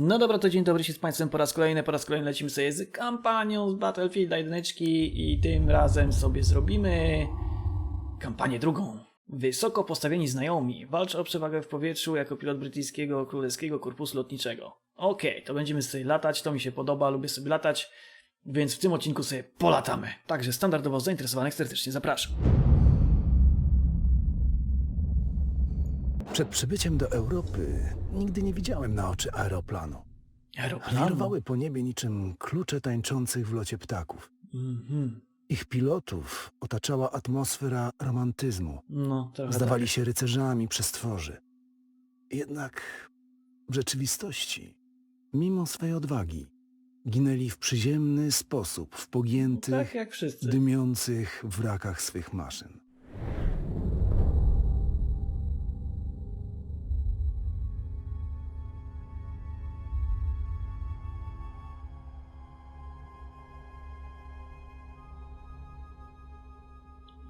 No dobra, to dzień dobry się z Państwem po raz kolejny. Po raz kolejny lecimy sobie z kampanią z Battlefield 1 i tym razem sobie zrobimy kampanię drugą. Wysoko postawieni znajomi walczą o przewagę w powietrzu jako pilot brytyjskiego królewskiego korpusu lotniczego. Okej, to będziemy sobie latać, to mi się podoba, lubię sobie latać, więc w tym odcinku sobie polatamy. Także standardowo zainteresowanych serdecznie zapraszam. Przed przybyciem do Europy nigdy nie widziałem na oczy aeroplanu. Aeroplanu. Po niebie niczym klucze tańczących w locie ptaków. Mhm. Ich pilotów otaczała atmosfera romantyzmu. No, trochę Zdawali się rycerzami przestworzy. Jednak w rzeczywistości, mimo swej odwagi, ginęli w przyziemny sposób w tak. pogiętych, tak jak wszyscy. dymiących wrakach swych maszyn.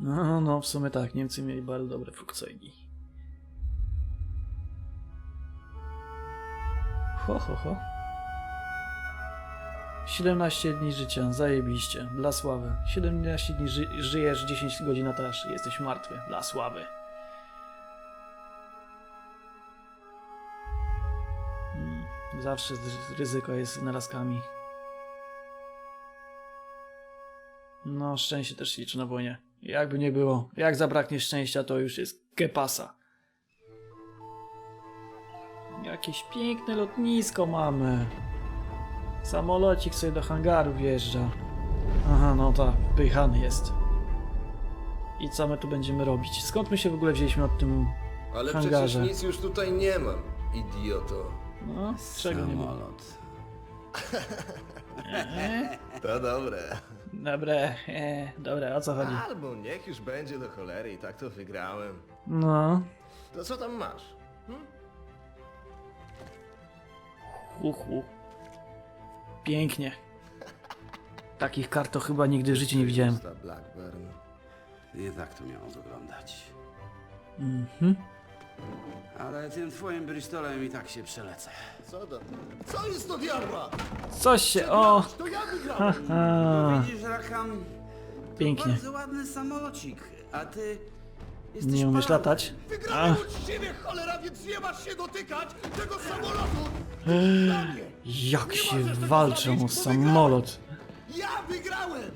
No, no, w sumie tak, Niemcy mieli bardzo dobre fluksoidi. Ho, ho, ho. 17 dni życia, zajebiście, dla sławy. 17 dni ży żyjesz, 10 godzin na jesteś martwy, dla sławy. Mm, Zawsze ryzyko jest narazkami. No, szczęście też liczy na wojnie. Jakby nie było. Jak zabraknie szczęścia, to już jest kepasa. Jakieś piękne lotnisko mamy. Samolocik sobie do hangaru wjeżdża. Aha, no tak, pychany jest. I co my tu będziemy robić? Skąd my się w ogóle wzięliśmy od tym... Ale hangarze. przecież nic już tutaj nie mam, idioto. No, czego nie? Samolot. To dobre. Dobra, e, dobra, o co chodzi? Albo niech już będzie do cholery i tak to wygrałem. No, To co tam masz? Hm? uchu. Pięknie. Takich kart to chyba nigdy w życiu nie widziałem. Pusta Blackburn. Nie tak to miało wyglądać. Mhm. Ale tym twoim Bristolem i tak się przelecę. Co do... Co jest do diabła? Coś się, o! To ja wygrałem! A, Widzisz, Rakam? To Pięknie. bardzo ładny samolocik, a ty jesteś nie umiesz palony. latać? Wygrałem uczciwie, cholera, więc nie masz się dotykać tego samolotu! Mnie. Jak Nie się walczą o samolot. Ja wygrałem!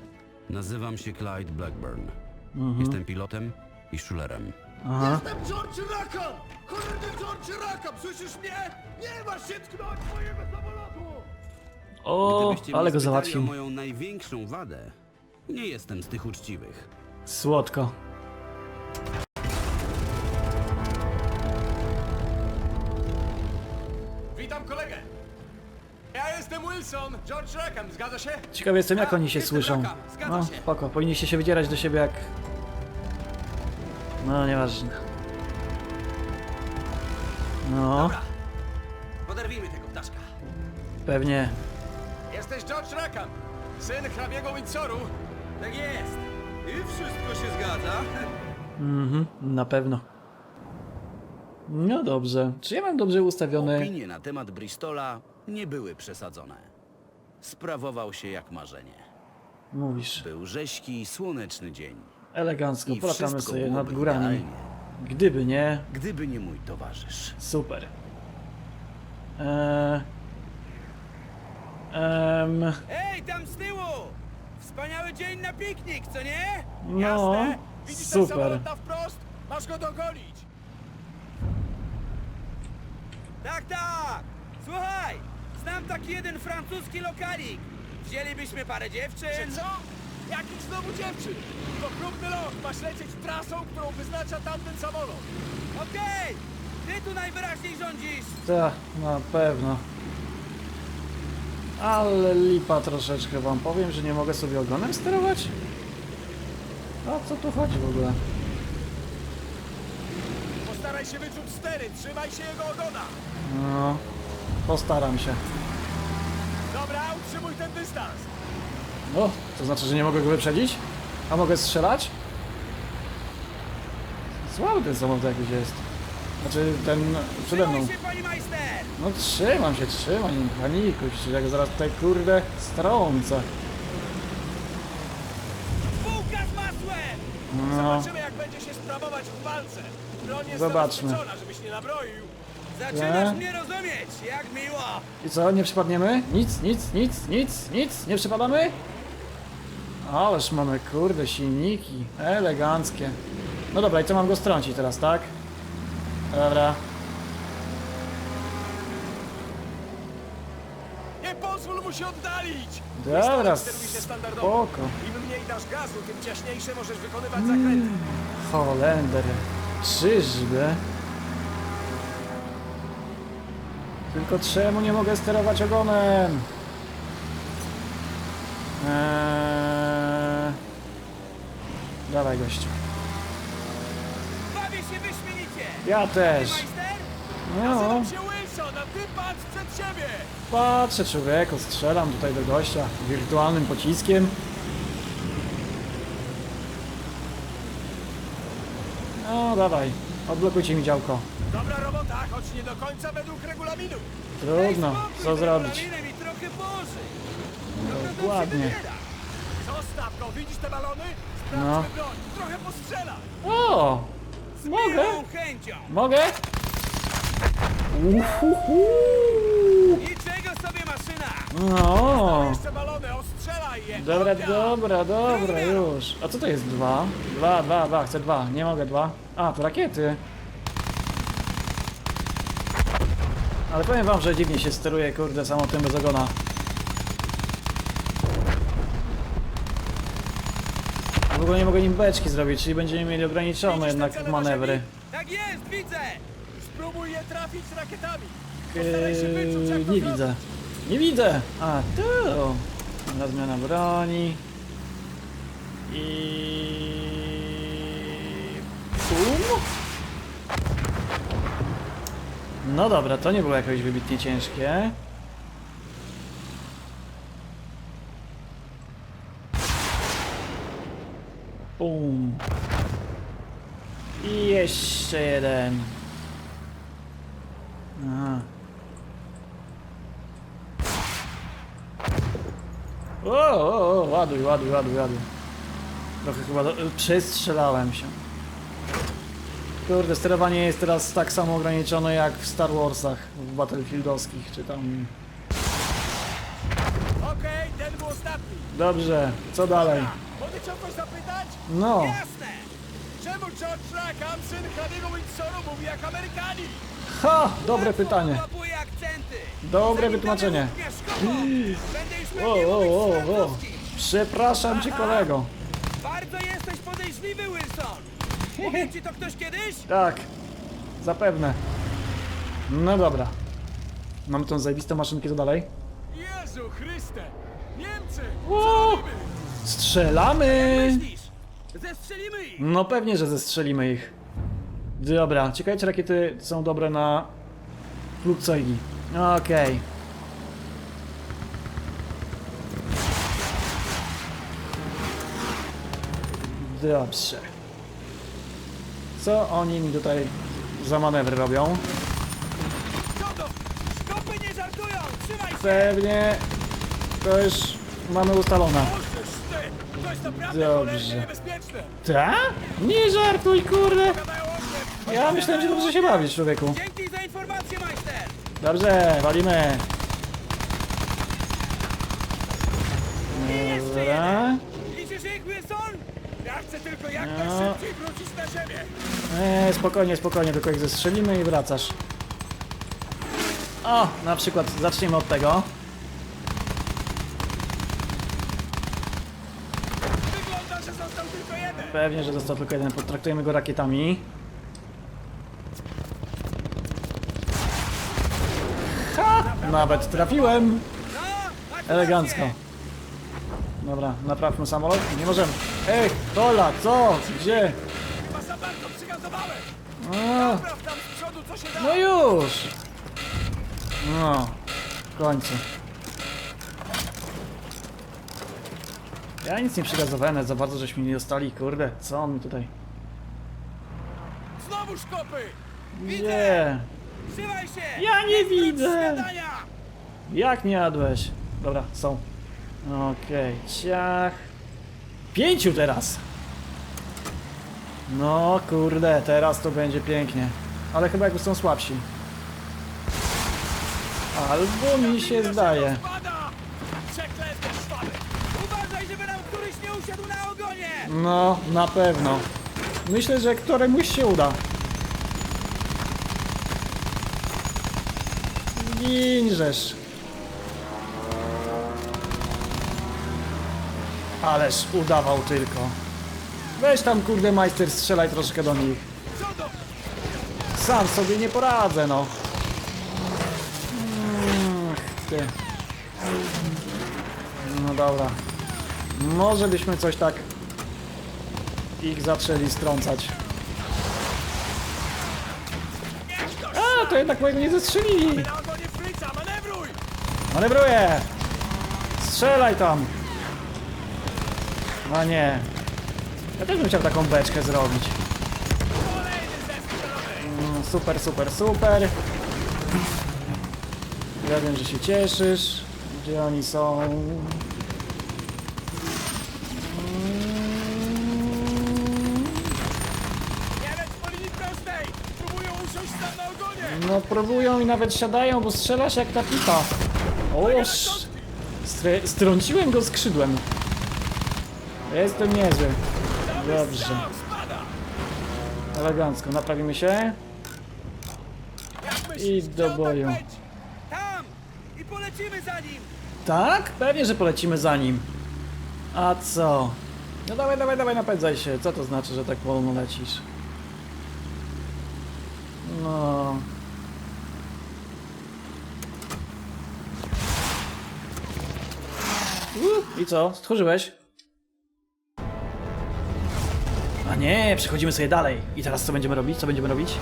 Nazywam się Clyde Blackburn. Mhm. Jestem pilotem i szulerem. Aha. Jestem George Rackham! Cholerny George Rackham, słyszysz mnie? Nie masz się tknąć mojego samolotu! O, Gdybyście ale go spytali załatwił. moją największą wadę, nie jestem z tych uczciwych. Słodko. Witam kolegę! Ja jestem Wilson, George Rackham, zgadza się? Ciekawy jestem, jak Tak, oni się jestem słyszą. Rackham, zgadza No, się. spoko. Powinniście się wydzierać do siebie jak... No, nieważne. No, Dobra. Poderwijmy tego ptaszka. pewnie. Jesteś George Rackham, syn hrabiego Windsoru. Tak jest. I wszystko się zgadza. Mhm, na pewno. No dobrze. Czy ja mam dobrze ustawione? Opinie na temat Bristola nie były przesadzone. Sprawował się jak marzenie. Mówisz. Był rześki, słoneczny dzień. Elegancko, I polatamy wszystko sobie nad byłoby górami. idealnie, Gdyby nie, gdyby nie mój towarzysz. super. Eee... Em, Ej, tam z tyłu! Wspaniały dzień na piknik, co nie? no, Jasne. Widzisz ten super. samolot na wprost? Masz go dogonić. Tak, tak! Słuchaj, znam taki jeden francuski lokalik. Wzięlibyśmy parę Czy dziewczyn. co? Jakich znowu dziewczyn? To próbny lot, masz lecieć trasą, którą wyznacza tamten samolot. Okej, ty tu najwyraźniej rządzisz. Tak, na pewno. Ale lipa troszeczkę wam powiem, że nie mogę sobie ogonem sterować? O co tu chodzi w ogóle? Postaraj się wyczuć stery, trzymaj się jego ogona. No, postaram się. Dobra, utrzymuj ten dystans. O, to znaczy, że nie mogę go wyprzedzić? A mogę strzelać? Słaby ten samolot jakiś jest. Znaczy ten przede mną. No trzymam się, trzymam, nie panikuj się, jak zaraz tutaj kurde strącę. Bułka z masłem! No, Zobaczymy, jak będzie się sprawować w walce. Broń jest Zobaczmy. zabezpieczona, żebyś nie nabroił. Zaczynasz Nie? mnie rozumieć, jak miło! i co, nie przypadniemy? Nic, nic, nic, nic, nic, nie przypadamy? Ależ mamy kurde silniki, eleganckie. No dobra, i co mam go strącić teraz, tak? Dobra, Nie pozwól mu się oddalić! dobra, spoko. Im mniej dasz gazu, tym ciaśniejsze możesz wykonywać zakręty. Holender, czyżby? Tylko czemu nie mogę sterować ogonem? Eee... Dawaj gościu. Bawię się wyśmienicie! Ja też. majster? No, Nazywam się Wilson, a ty patrz przed siebie! patrzę człowieku, strzelam tutaj do gościa wirtualnym pociskiem. No dawaj, odblokujcie mi działko. Dobra robota, choć nie do końca według regulaminu. Trudno, Spokój, co zrobić? trochę. Dokładnie. Zostaw widzisz te balony? Sprawdźmy No. broń, trochę postrzelaj. O! Mogę? Miłą chęcią! Mogę? Uhuhu. Niczego sobie maszyna! No. Jeszcze balony, ostrzelaj je! Dobra, Ognia! dobra, dobra, już. A co to jest dwa? Dwa, dwa, dwa, chcę dwa. Nie mogę dwa. A, to rakiety. Ale powiem wam, że dziwnie się steruje, kurde, samolotem bez ogona. W ogóle nie mogę nim beczki zrobić, czyli będziemy mieli ograniczone Widzisz jednak manewry. Tak jest, widzę! Spróbuj je trafić rakietami. Postaraj się wyczuć, jak Eee, to nie zrobić. widzę. Nie widzę! A, tu! Dobra, zmiana broni. I... Pum? No dobra, to nie było jakoś wybitnie ciężkie. Pum. I jeszcze jeden. Aha. O, o, o, ładuj, ładuj, ładuj, ładuj. Trochę chyba do, przestrzelałem się. Kurde, sterowanie jest teraz tak samo ograniczone jak w Star Warsach, w Battlefieldowskich, czy tam... Okej, ten był ostatni. Dobrze, co dalej? Mogę cię o coś zapytać? No, Jasne! Czemu George Rackham, syn Harry'ego Windsoru, mówi jak Amerykanie? ha, dobre pytanie. Akcenty! Dobre wytłumaczenie. Będę już O, pewnie o, mówić o, o. francuskim. Przepraszam cię kolego. Bardzo jesteś podejrzliwy, Wilson! Mówił ci to ktoś kiedyś? Tak, zapewne. No dobra. Mamy tą zajebistą maszynkę, co dalej? Jezu Chryste! Niemcy! Co robimy? Strzelamy! Myślisz? Zestrzelimy ich! No pewnie, że zestrzelimy ich. Dobra, ciekawe czy rakiety są dobre na flugzeugi. Okej. Dobrze. Co oni mi tutaj za manewry robią? Co to? Skopy nie żartują! Trzymaj się! Pewnie to już mamy ustalone. To jest naprawdę Dobrze. cholernie niebezpieczne! Ta? Nie żartuj, kurde! Ja myślałem, że dobrze się bawisz, człowieku. Dzięki za informację, majster! Dobrze, walimy. Dobra. Liczysz ich, Wilson? Ja chcę tylko jak No. najszybciej wrócić na ziemię! Eee, spokojnie, spokojnie, tylko ich zestrzelimy i wracasz. O, na przykład, zacznijmy od tego. Wygląda, że został tylko jeden! Pewnie, że został tylko jeden, potraktujemy go rakietami. Ha! Nawet trafiłem! Elegancko. Dobra, naprawmy samolot. Nie możemy. Ej, Tola, co? Gdzie? No już! No, w końcu. Ja nic nie przygazowałem, za bardzo żeśmy nie dostali, kurde, co on mi tutaj... Znowu szkopy! Gdzie? Trzymaj się! Ja nie widzę. śniadania! Jak nie jadłeś? Dobra, są. Okej, ciach. Pięciu teraz! No kurde, teraz to będzie pięknie. Ale chyba jakby są słabsi. Albo mi się zdaje. Usiadł na ogonie! No, na pewno. Myślę, że któremuś się uda. Ginżesz. Ależ udawał tylko. Weź tam kurde majster, strzelaj troszkę do nich. Co? Sam sobie nie poradzę, no. Mm, Ty. No dobra. Może byśmy coś tak ich zaczęli strącać. A, to jednak mojego nie zestrzelili. Manewruję! Strzelaj tam! A nie. Ja też bym chciał taką beczkę zrobić. Mm, Super, super, super. Ja wiem, że się cieszysz. Gdzie oni są? Mm, Jeden po linii prostej! Próbują usiąść tam na ogonie! No próbują i nawet siadają, bo strzelasz jak ta pipa. Oż! Str- strąciłem go skrzydłem. Jestem niezły. Dobrze. Elegancko. Naprawimy się. I do boju. Tam! I polecimy za nim! Tak? Pewnie, że polecimy za nim. A co? No dawaj, dawaj, dawaj, napędzaj się. Co to znaczy, że tak wolno lecisz? No. Uh, I co? Stchórzyłeś? A nie, przechodzimy sobie dalej. I teraz co będziemy robić? Co będziemy robić?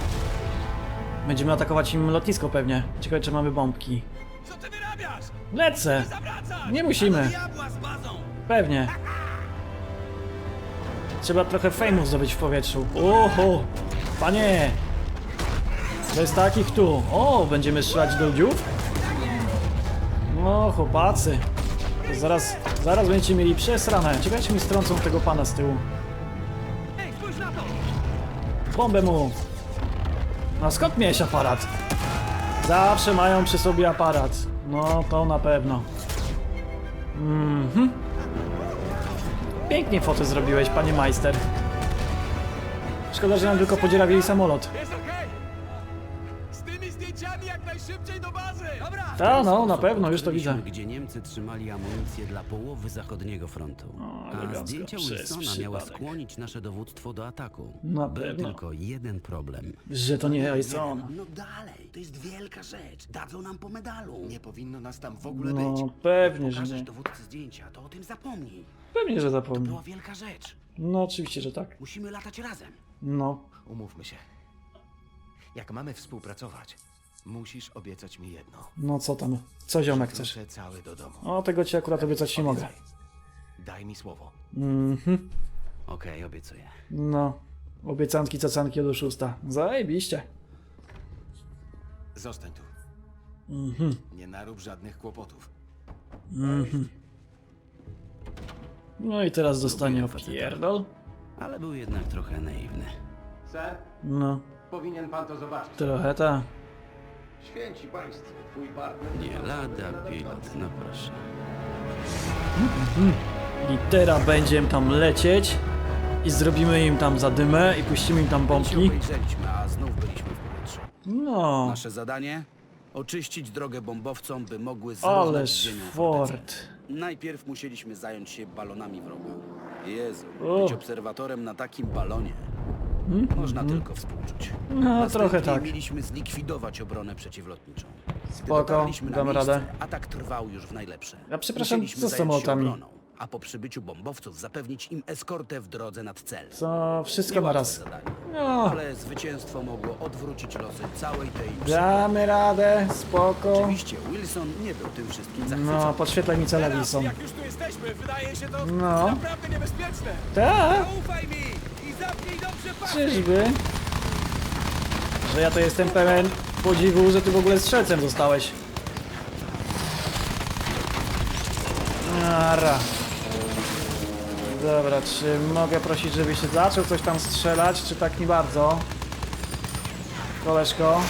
Będziemy atakować im lotnisko pewnie. Ciekawe, czy mamy bombki. Co ty wyrabiasz? Lecę! Nie musimy. Pewnie. Trzeba trochę fejmu zdobyć w powietrzu. Oho! Panie! Bez takich tu. O, będziemy strzelać do ludziów? No, chłopacy. Zaraz, zaraz będziecie mieli przesrane. Ciekawe, czy mi strącą tego pana z tyłu. Bombę mu! No skąd miałeś aparat? Zawsze mają przy sobie aparat. No, to na pewno. Mhm. Pięknie fotę zrobiłeś, panie majster. Szkoda, że nam tylko podzierawili samolot. Ta, no, na pewno, już to widzę. gdzie Niemcy trzymali amunicję dla połowy zachodniego frontu. A elegancko, zdjęcia przez Wilsona miała przypadek. skłonić nasze dowództwo do ataku. Na Był pewno. tylko jeden problem. Że to nie jest on. No dalej, to jest wielka rzecz. Dadzą nam po medalu. Nie powinno nas tam w ogóle No, być. pewnie, że Pokażesz nie. dowódcy zdjęcia, to o tym zapomnij. Pewnie, że To zapomnę. była wielka rzecz. No, oczywiście, że tak. Musimy latać razem. No. Umówmy się. Jak mamy współpracować, musisz obiecać mi jedno. No, co tam? Co ziomek chcesz? Wrócę cały do domu. O, tego ci akurat obiecać nie mogę. Daj mi słowo. Mhm. Okej, obiecuję. No. Obiecanki, cacanki od szósta. Zajebiście. Zostań tu. Mhm. Nie narób żadnych kłopotów. No i teraz dostanie Lubię faceta. opierdol. Ale był jednak trochę naiwny. Ser, No, powinien pan to zobaczyć. trochę ta. Święci państwo, twój partner... Nie lada pilot, no proszę. I teraz będziemy tam lecieć i zrobimy im tam zadymę i puścimy im tam Się bombki. obejrzeliśmy, a znów byliśmy w powietrzu. No, Nasze zadanie? Oczyścić drogę bombowcom, by mogły zrównać z ależ ziemią fortecę. fort. Najpierw musieliśmy zająć się balonami wroga. Jezu, O. być obserwatorem na takim balonie. Można tylko współczuć. No, Następnie trochę tak. mieliśmy zlikwidować obronę przeciwlotniczą. Gdy Spoko, dotarliśmy na damy miejsce, radę. Atak trwał już w najlepsze. Ja przepraszam, Musieliśmy co z zająć się samolotami? obroną, a po przybyciu bombowców zapewnić im eskortę w drodze nad cel. Co, wszystko na Niełatwe raz. zadanie. No, Ale zwycięstwo mogło odwrócić losy całej tej damy radę, spoko. Oczywiście Wilson nie był tym wszystkim zachwycony. No, podświetlaj mi cele, Teraz, Wilson. jak już tu jesteśmy, wydaje się to No. naprawdę niebezpieczne! Tak, Zaufaj mi! Czyżby? że ja to jestem pełen podziwu, że ty w ogóle strzelcem zostałeś. Ara. Dobra, czy mogę prosić, żebyś się zaczął coś tam strzelać, czy tak nie bardzo? Koleżko.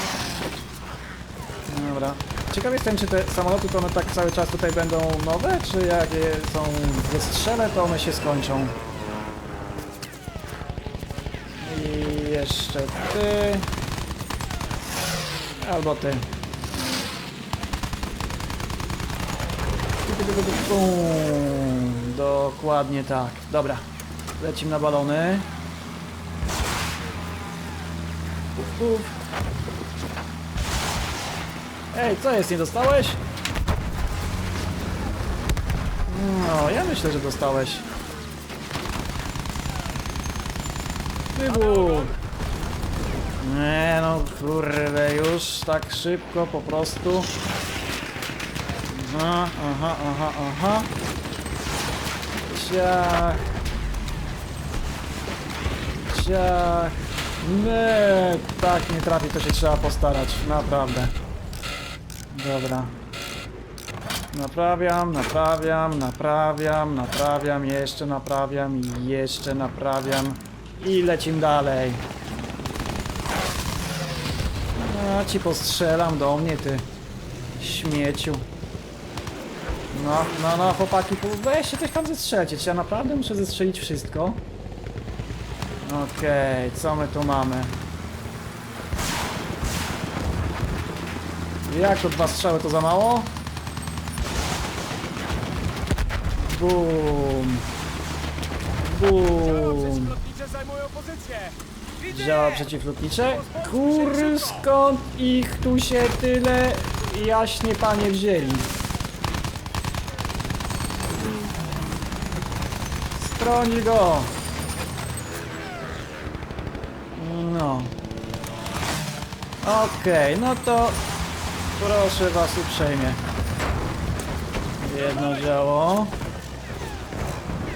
Dobra. Ciekaw jestem, czy te samoloty to one tak cały czas tutaj będą nowe, czy jak je są zestrzelę, to one się skończą. Jeszcze ty. Albo ty. Dokładnie tak. Dobra. Lecimy na balony. Puf, puf. Ej, co jest? Nie dostałeś? No, ja myślę, że dostałeś. Wybuch! Nie no, kurde, już tak szybko po prostu. Aha, aha, aha, aha. Ciach. Ciach. Nie, tak nie trafi, to się trzeba postarać, naprawdę. Dobra. Naprawiam, naprawiam, naprawiam, naprawiam, jeszcze naprawiam jeszcze naprawiam i lecimy dalej. A ci postrzelam do mnie, ty śmieciu. No, no, no, chłopaki, weźcie coś tam zestrzelcie. Czy ja naprawdę muszę zestrzelić wszystko? Okej, co my tu mamy? Jak to dwa strzały to za mało? Bum. Bum. Zajmują pozycję. Działa przeciwlotnicze? Kur, skąd ich tu się tyle jaśnie panie wzięli? Stroni go! No. Okej, no to proszę was uprzejmie. Jedno działo.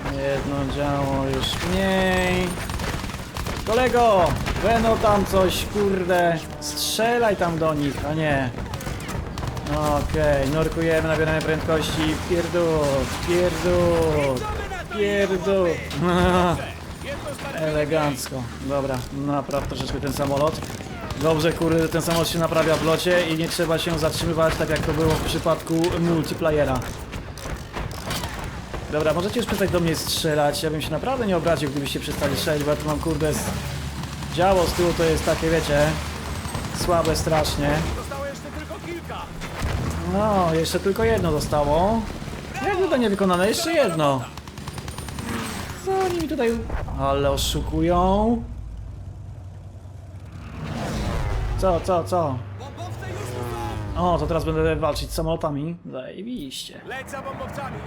Jedno działo już mniej. Kolego! Weno tam coś, kurde. Strzelaj tam do nich, a nie. Okej, nurkujemy, nabieramy prędkości. Pierdół, pierdół, pierdół. Elegancko. Dobra, napraw troszeczkę ten samolot. Dobrze, kurde, ten samolot się naprawia w locie i nie trzeba się zatrzymywać, tak jak to było w przypadku multiplayera. Dobra, możecie już przestać do mnie strzelać. Ja bym się naprawdę nie obraził, gdybyście przestali strzelać, bo ja tu mam kurde z... działo z tyłu to jest takie, wiecie, słabe strasznie. Zostało jeszcze tylko kilka. No, jeszcze tylko jedno zostało. Jak zadanie wykonane? Jeszcze jedno. Co oni mi tutaj... Ale oszukują. Co, co, co? O, to teraz będę walczyć z samolotami. Zajebiście. Leć za bombowcami.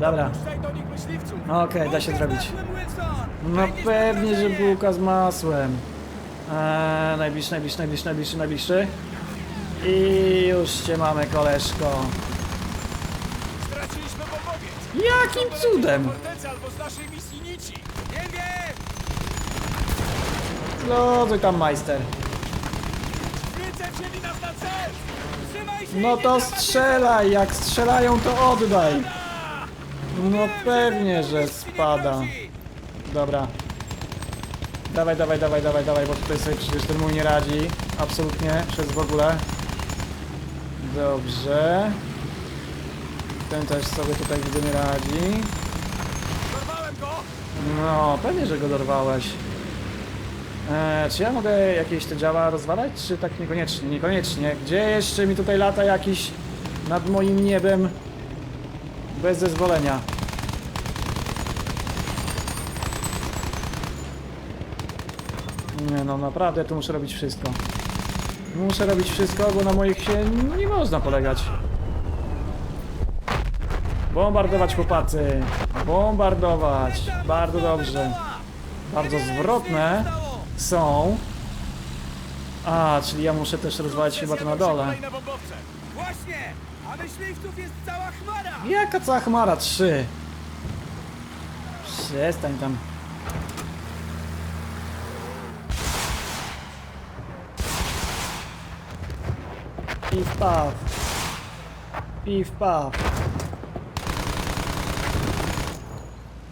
Dobra. myśliwców. Okej, da się zrobić. No pewnie, że bułka z masłem. Eee, najbliższy, najbliższy, najbliższy, najbliższy, najbliższy. I już cię mamy, koleżko. Straciliśmy. Jakim cudem? Fortecy albo z naszej misji nici. Nie wiem! No, ty tam majster. Wiece wzięli nas na cel. Trzymaj się! No nie to dawaj strzelaj, jak strzelają to oddaj. No pewnie, że spada. Dobra. Dawaj, dawaj, dawaj, dawaj, dawaj, bo tutaj sobie przecież ten mój nie radzi. Absolutnie, przez w ogóle. Dobrze. Ten też sobie tutaj widzę nie radzi. No, pewnie, że go dorwałeś. Eee, czy ja mogę jakieś te działa rozwalać, czy tak niekoniecznie? Niekoniecznie. Gdzie jeszcze mi tutaj lata jakiś nad moim niebem bez zezwolenia? Nie no, naprawdę tu muszę robić wszystko. Muszę robić wszystko, bo na moich się nie można polegać. Bombardować chłopacy! Bombardować! Bardzo dobrze. Bardzo zwrotne są. A, czyli ja muszę też rozwalać chyba to na dole. Właśnie! A myśliwców jest cała chmara! Jaka cała chmara? Trzy. Przestań tam. Piw paw. Piw paw.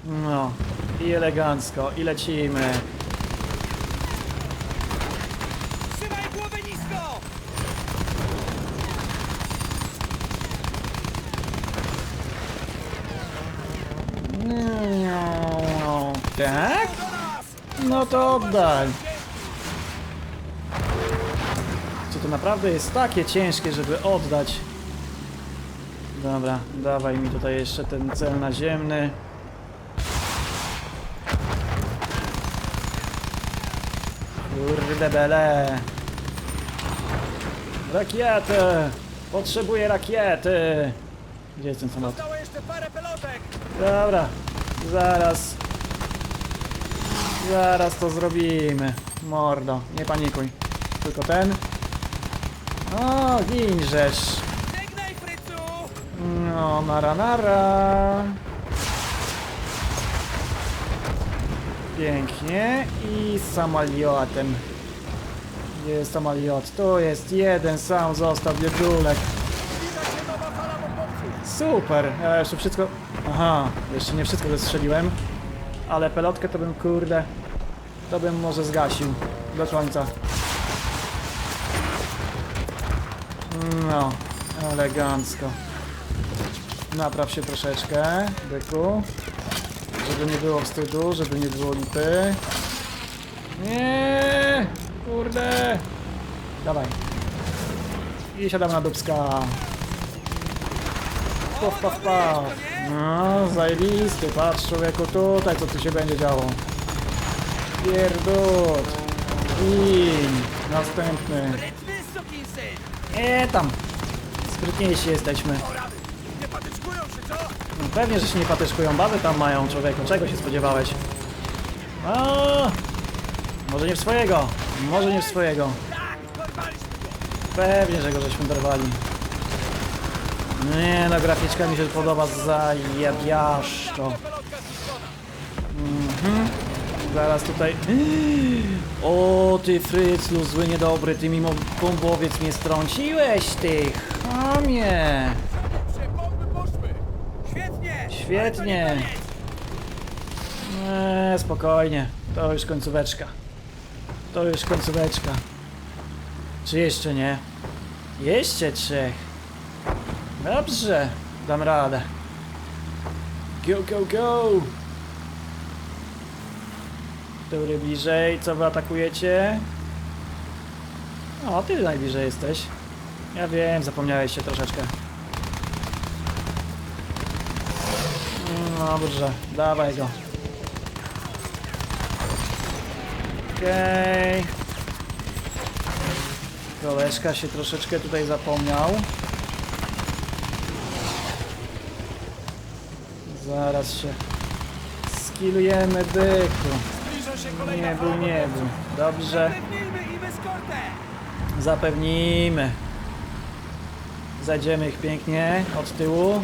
No. I elegancko. I lecimy. Trzymaj głowę nisko! No, tak? Do nas! No to oddaj. Czy to naprawdę jest takie ciężkie, żeby oddać? Dobra, dawaj mi tutaj jeszcze ten cel naziemny. Kurde bele. Rakiety! Potrzebuję rakiety! Gdzie jest ten samolot? Dobra, zaraz. Zaraz to zrobimy. Mordo, nie panikuj. Tylko ten. O, ginżesz. Żegnaj, Frycu! No, nara nara. Pięknie. I samoliotem. Gdzie jest samoliot? Tu jest jeden sam został biedulek. Super, ja jeszcze wszystko... Aha, jeszcze nie wszystko zestrzeliłem. Ale pelotkę to bym, kurde... To bym może zgasił. Do końca. No, elegancko. Napraw się troszeczkę, byku. Żeby nie było wstydu, żeby nie było lipy. Nie, kurde. Dawaj. I siadam na dubska. Paf, paf, paf. No, zajebisty. Patrz człowieku tutaj, co tu się będzie działo. Pierdut. I następny. Sprytny sukinsyn! E tam. Sprytniejsi jesteśmy. Nie? No pewnie, że się nie patyczkują. Baby tam mają, człowieku. Czego się spodziewałeś? A, może nie w swojego. Może nie w swojego. Pewnie, że go żeśmy dorwali. Nie no, graficzka mi się podoba zajebiaszczo. Pelotka zniszczona! Zaraz tutaj... O ty fryclu, zły niedobry, ty mimo bombowiec mnie strąciłeś, ty chamie! Świetnie! Eee, spokojnie, to już końcóweczka. To już końcóweczka. Czy jeszcze nie? Jeszcze trzech. Dobrze, dam radę. Go, go, go! Który bliżej, co wy atakujecie? O, ty najbliżej jesteś. Ja wiem, zapomniałeś się troszeczkę. Mm, Dobrze, dawaj go. Okej. Koleżka się troszeczkę tutaj zapomniał. Zaraz się skillujemy byku. Nie był, nie był. Dobrze, zapewnijmy. Zajdziemy ich pięknie od tyłu.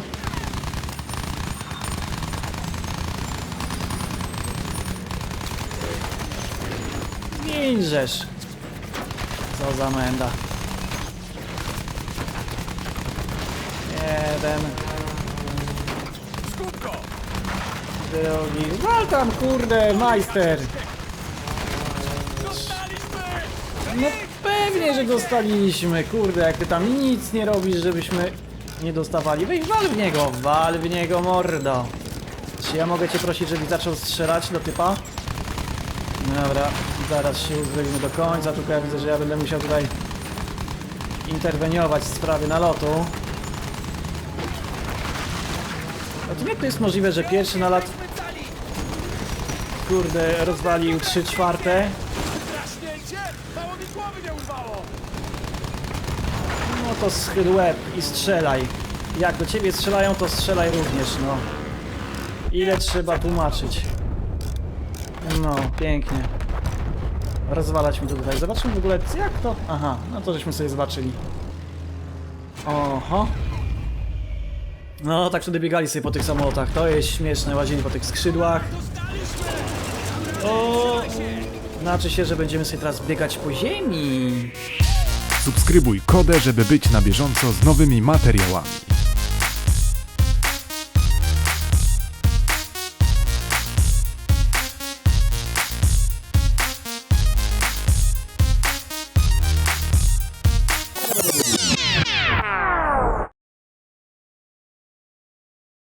Ginżesz. Co za menda. Jeden, Skup go! Drugi. Wal tam kurde, majster. No pewnie, że dostaliśmy. Kurde, jak ty tam nic nie robisz, żebyśmy nie dostawali. Weź wal w niego, wal w niego mordo. Czy ja mogę cię prosić, żebyś zaczął strzelać do typa? Dobra, zaraz się uzbroimy do końca, tylko ja widzę, że ja będę musiał tutaj interweniować w sprawie nalotu. No to jest możliwe, że pierwszy nalot! Kurde, rozwalił 3 czwarte? No to schyl łeb i strzelaj. Jak do ciebie strzelają, to strzelaj również, no. Ile trzeba tłumaczyć? No, pięknie. Rozwalać mi to tutaj. Zobaczmy w ogóle, jak to... Aha, no to żeśmy sobie zobaczyli. Oho. No, tak wtedy biegali sobie po tych samolotach. To jest śmieszne, łazili po tych skrzydłach. O, znaczy się, że będziemy sobie teraz biegać po ziemi. Subskrybuj Kodę, żeby być na bieżąco z nowymi materiałami.